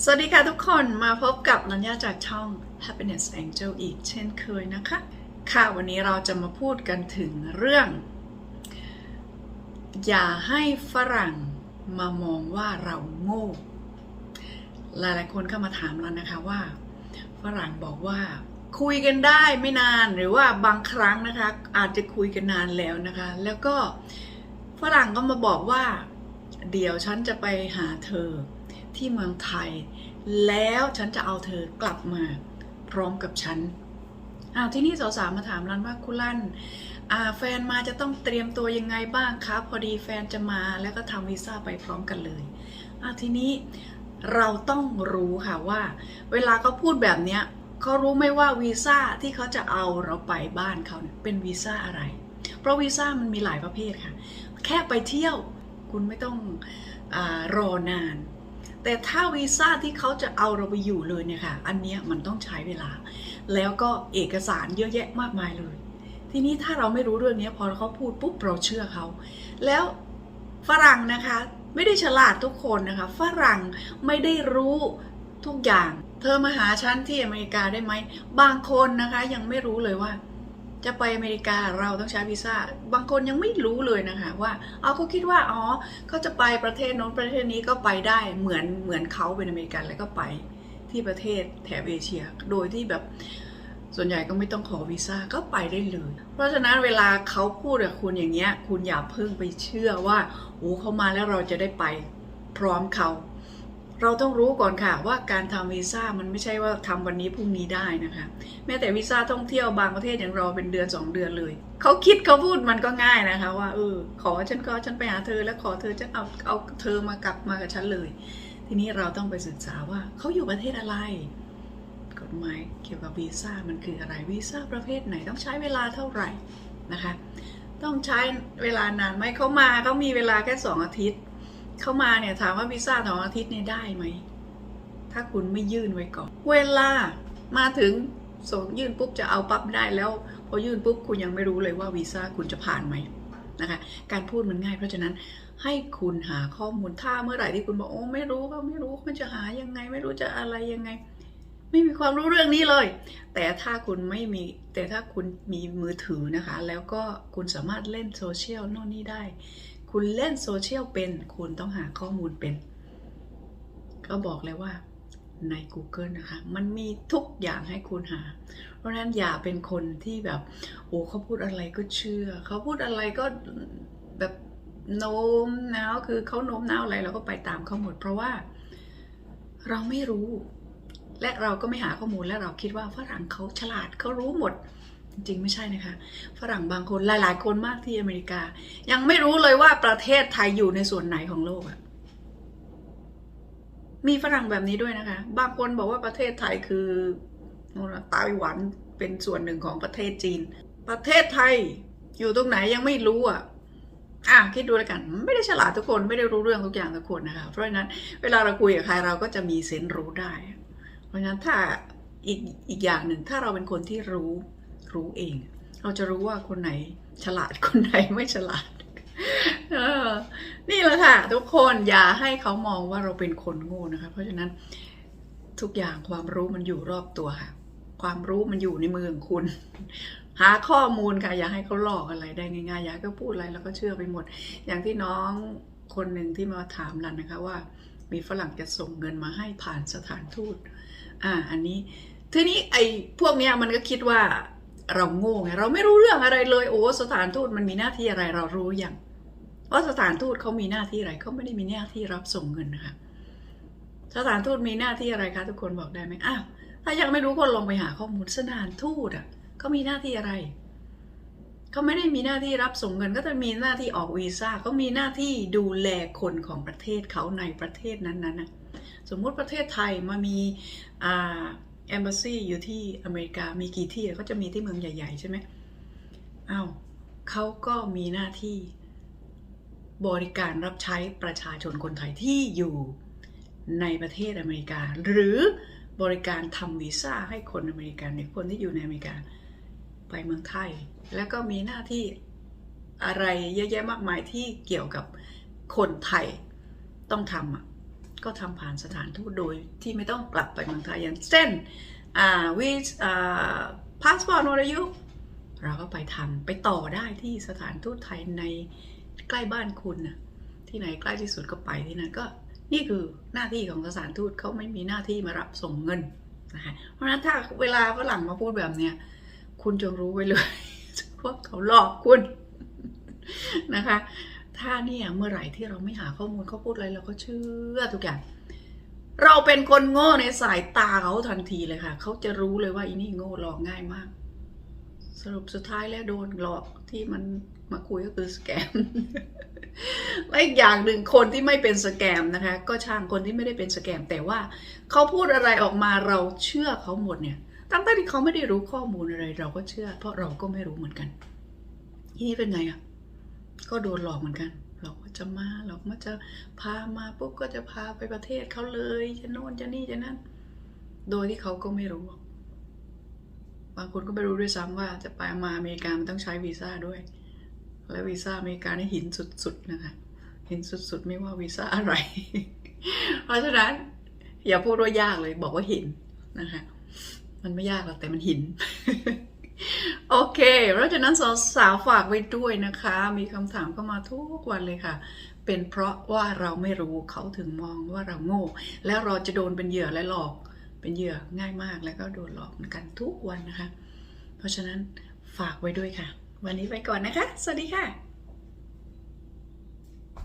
สวัสดีค่ะทุกคนมาพบกับนัญญาจากช่อง Happiness Angel อีกเช่นเคยนะคะ ค่ะวันนี้เราจะมาพูดกันถึงเรื่อง อย่าให้ฝรั่งมามองว่าเราโง่ หลายๆคนเข้ามาถามแล้วนะคะว่า ฝรั่งบอกว่าคุยกันได้ไม่นานหรือว่าบางครั้งนะคะ อาจจะคุยกันนานแล้วนะคะ แล้วก็ฝรั่งก็มาบอกว่า เดี๋ยวฉันจะไปหาเธอ ที่เมืองไทย แล้วฉันจะเอาเธอกลับมาพร้อมกับฉันอ้าวที่นี่สาวๆมาถามรันว่าคุณลั่นแฟนมาจะต้องเตรียมตัวยังไงบ้างคะพอดีแฟนจะมาแล้วก็ทำวีซ่าไปพร้อมกันเลยอ้าวทีนี้เราต้องรู้ค่ะว่า เวลาเขาพูดแบบเนี้ยเขารู้ไหมว่าวีซ่าที่เขาจะเอาเราไปบ้านเขาเนี่ยเป็นวีซ่าอะไร เพราะวีซ่ามันมีหลายประเภทค่ะ แค่ไปเที่ยวคุณไม่ต้องอรอนาน แต่ถ้าวีซ่าที่เขาจะเอาเราไปอยู่เลยเนี่ยค่ะ อันเนี้ยมันต้องใช้เวลา แล้วก็เอกสารเยอะแยะมากมายเลย ทีนี้ถ้าเราไม่รู้เรื่องนี้พอเขาพูดปุ๊บเราเชื่อเขา แล้วฝรั่งนะคะ ไม่ได้ฉลาดทุกคนนะคะ ฝรั่งไม่ได้รู้ทุกอย่าง เธอมาหาฉันที่อเมริกาได้ไหม บางคนนะคะยังไม่รู้เลยว่า จะไปอเมริกาเราต้องใช้วีซ่า บางคนยังไม่รู้เลยนะคะว่าเอาเขาคิดว่าอ๋อเขาจะไปประเทศโน้นประเทศนี้ก็ไปได้เหมือนเหมือนเขาเป็นอเมริกันแล้วก็ไปที่ประเทศแถบเอเชีย โดยที่แบบส่วนใหญ่ก็ไม่ต้องขอวีซ่าก็ไปได้เลย เพราะฉะนั้นเวลาเขาพูดกับคุณอย่างเงี้ย คุณอย่าเพิ่งไปเชื่อว่าโอ้เขามาแล้วเราจะได้ไปพร้อมเขา เราต้องรู้ก่อนค่ะว่าการทำวีซ่ามันไม่ใช่ว่าทำวันนี้พรุ่งนี้ได้นะคะ แม้แต่วีซ่าท่องเที่ยวบางประเทศอย่างรอเป็นเดือน 2 เดือนเลย เขาคิดเขาพูดมันก็ง่ายนะคะ ว่าเออขอฉันก็ฉันไปหาเธอแล้วขอเธอฉันเอาเอาเธอมากลับมากับฉันเลย ทีนี้เราต้องไปศึกษาว่าเขาอยู่ประเทศอะไร กฎหมายเกี่ยวกับวีซ่ามันคืออะไรวีซ่าประเภทไหนต้องใช้เวลาเท่าไหร่นะคะ ต้องใช้เวลานานไหมเขามาเขามีเวลาแค่สองอาทิตย์ เขามาเนี่ยถามว่าวีซ่าสองอาทิตย์เนี่ยได้ไหม ถ้าคุณไม่ยื่นไว้ก่อน เวลามาถึงส่งยื่นปุ๊บจะเอาปั๊บได้แล้ว พอยื่นปุ๊บคุณยังไม่รู้เลยว่าวีซ่าคุณจะผ่านไหมนะคะ การพูดมันง่ายเพราะฉะนั้นให้คุณหาข้อมูลถ้าเมื่อไหร่ที่คุณบอกโอ้ไม่รู้ก็ไม่รู้มันจะหายังไง ไม่รู้จะอะไรยังไง ไม่มีความรู้เรื่องนี้เลย แต่ถ้าคุณไม่มี แต่ถ้าคุณมีมือถือนะคะ แล้วก็คุณสามารถเล่นโซเชียลโน่นนี่ได้ คุณเล่นโซเชียลเป็น คุณต้องหาข้อมูลเป็น ก็บอกเลยว่าใน Google นะคะ มันมีทุกอย่างให้คุณหา เพราะฉะนั้นอย่าเป็นคนที่แบบ โอ้เขาพูดอะไรก็เชื่อ เขาพูดอะไรก็แบบโน้มน้าวคือเขาโน้มน้าวอะไรเราก็ไปตามเขาหมด เพราะว่าเราไม่รู้ และเราก็ไม่หาข้อมูลและเราคิดว่าฝรั่งเขาฉลาดเขารู้หมด จริงๆ ไม่ใช่นะคะ ฝรั่งบางคนหลาย ๆ คนมากที่อเมริกา ยังไม่รู้เลยว่าประเทศไทยอยู่ในส่วนไหนของโลกอะมีฝรั่งแบบนี้ด้วยนะคะ บางคนบอกว่าประเทศไทยคือไต้หวันเป็นส่วนหนึ่งของประเทศจีน ประเทศไทยอยู่ตรงไหนยังไม่รู้อะอะคิดดูแล้วกัน ไม่ได้ฉลาดทุกคนไม่ได้รู้เรื่องทุกอย่างทุกคนนะคะ เพราะฉะนั้นเวลาเราคุยกับใครเราก็จะมีเซนส์รู้ได้ เพราะฉะนั้นถ้าอีกอีกอย่างหนึ่งถ้าเราเป็นคนที่รู้ รู้เอง เราจะรู้ว่าคนไหนฉลาดคนไหนไม่ฉลาดนี่แหละค่ะ ทุกคนอย่าให้เขามองว่าเราเป็นคนโง่นะคะ เพราะฉะนั้นทุกอย่างความรู้มันอยู่รอบตัวค่ะ ความรู้มันอยู่ในมือของคุณ หาข้อมูลค่ะ อย่าให้เขาหลอกอะไรได้ง่ายๆอย่าให้เขาพูดอะไรแล้วก็เชื่อไปหมด อย่างที่น้องคนหนึ่งที่มาถามรันนะคะว่า มีฝรั่งจะส่งเงินมาให้ผ่านสถานทูตอ่า อันนี้ทีนี้ไอ้พวกเนี้ยมันก็คิดว่า เราโง่ไงเราไม่รู้เรื่องอะไรเลย โอ้สถานทูตมันมีหน้าที่อะไรเรารู้อย่างว่าสถานทูตเขามีหน้าที่อะไรเขาไม่ได้มีหน้าที่รับส่งเงินนะคะสถานทูตมีหน้าที่อะไรคะทุกคนบอกได้ไหมอ้าวถ้ายังไม่รู้ก็ลองไปหาข้อมูลสถานทูตอะเขามีหน้าที่อะไรเขาไม่ได้มีหน้าที่รับส่งเงิน ก็จะมีหน้าที่ออกวีซ่าเขามีหน้าที่ดูแลคนของประเทศเขาในประเทศนั้นๆนะสมมุติประเทศไทยมามีอ่า เอมบ s ซีอยู่ที่อเมริกามีกี่ที่เขาจะมีที่เมืองใหญ่ ๆ ใช่ไหมอ้าวเขาก็มีหน้าที่บริการรับใช้ประชาชนคนไทยที่อยู่ในประเทศอเมริกา หรือบริการทำวีซ่าให้คนอเมริกันในคนที่อยู่ในอเมริกาไปเมืองไทย แล้วก็มีหน้าที่อะไรเยอะแยะมากมายที่เกี่ยวกับคนไทยต้องทำอะ ก็ทำผ่านสถานทูตโดยที่ไม่ต้องกลับไปเมืองไทยอย่างเช่นอ่าวีอ่าพาสปอร์ตหมดอายุเราก็ไปทำไปต่อได้ที่สถานทูตไทยในใกล้บ้านคุณนะที่ไหนใกล้ที่สุดก็ไปที่นั่นก็นี่คือหน้าที่ของสถานทูตเขาไม่มีหน้าที่มารับส่งเงินนะคะเพราะฉะนั้นถ้าเวลาฝรั่งมาพูดแบบเนี้ยคุณจงรู้ไว้เลยว่าเขาหลอกคุณนะคะ ถ้าเนี่ยเมื่อไหร่ที่เราไม่หาข้อมูลเขาพูดอะไรเราก็เชื่อทุกอย่างเราเป็นคนโง่ในสายตาเขาทันทีเลยค่ะ เขาจะรู้เลยว่าอีนี่โง่หลอกง่ายมาก สรุปสุดท้ายแล้วโดนหลอกที่มันมาคุยก็คือสแกมและอีกอย่างหนึ่งคนที่ไม่เป็นสแกมนะคะ ก็ช่างคนที่ไม่ได้เป็นสแกม แต่ว่าเขาพูดอะไรออกมาเราเชื่อเขาหมดเนี่ย ตั้งแต่ที่เขาไม่ได้รู้ข้อมูลอะไร เราก็เชื่อ เพราะเราก็ไม่รู้เหมือนกัน ทีนี้เป็นไงอะ ก็โดนหลอกเหมือนกัน หลอกว่าจะมา หลอกว่าจะพามาปุ๊บก็จะพาไปประเทศเขาเลย จะโน่นจะนี่จะนั่น โดยที่เขาก็ไม่รู้ บางคนก็ไม่รู้ด้วยซ้ำว่าจะไปมาอเมริกามันต้องใช้วีซ่าด้วย และวีซ่าอเมริกานี่หินสุดๆนะคะหินสุดๆ ไม่ว่าวีซ่าอะไร เพราะฉะนั้นอย่าพูดว่ายากเลยบอกว่าหินนะคะ มันไม่ยากหรอกแต่มันหิน โอเค เพราะฉะนั้นสาวๆฝากไว้ด้วยนะคะ มีคำถามเข้ามาทุกวันเลยค่ะ เป็นเพราะว่าเราไม่รู้เขาถึงมองว่าเราโง่ แล้วเราจะโดนเป็นเหยื่อและหลอก เป็นเหยื่อง่ายมากแล้วก็โดนหลอกเหมือนกันทุกวันนะคะ เพราะฉะนั้นฝากไว้ด้วยค่ะ วันนี้ไปก่อนนะคะ สวัสดีค่ะ